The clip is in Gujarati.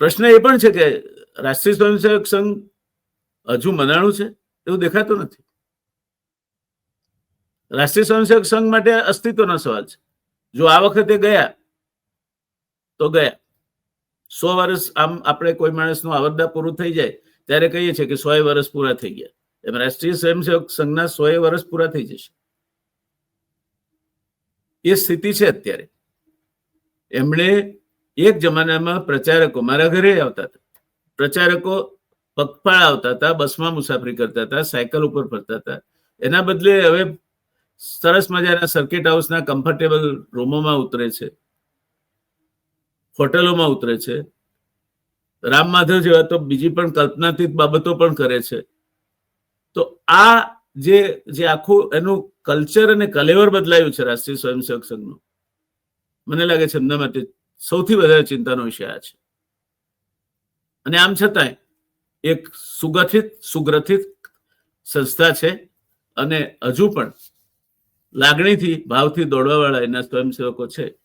પ્રશ્ન એ પણ છે કે રાષ્ટ્રીય સ્વયંસેવક સંઘ હજુ મનાણું છે? એવું દેખાતું નથી. રાષ્ટ્રીય સ્વયંસેવક સંઘ માટે અસ્તિત્વનો સવાલ છે. જો આ વખતે ગયા, તો ગયા. સો વર્ષ આમ આપણે કોઈ માણસનું આવરદા પૂરું થઈ જાય, ત્યારે કહીએ છીએ કે સો વર્ષ પૂરા થઈ ગયા. એમ રાષ્ટ્રીય સ્વયંસેવક સંઘના સો વર્ષ પૂરા થઈ જશે. એ સ્થિતિ છે અત્યારે. એમણે એક જમાનામાં પ્રચારકો મારા ઘરે આવતા હતા. પ્રચારકો પગપાળા આવતા હતા, બસમાં મુસાફરી કરતા હતા, સાયકલ ઉપર ફરતા હતા. એના બદલે હવે સરસ મજાના સર્કિટ હાઉસના કમ્ફર્ટેબલ રૂમોમાં ઉતરે છે. હોટલોમાં ઉતરે છે. રામ માધવ જેવા તો બીજી પણ કલ્પનાતીત બાબતો પણ કરે છે. તો આ જે જે આખું એનું કલ્ચર અને કલેવર બદલાયું છે રાષ્ટ્રીય સ્વયંસેવક સંઘનું. મને લાગે છે એમના માટે સૌથી વધારે ચિંતાનો વિષય આ છે. અને આમ છતાંય, એક સુગઠિત, સુગ્રથિત સંસ્થા છે અને હજુ પણ લાગણીથી, ભાવથી દોડવા વાળા એના સ્વયંસેવકો છે.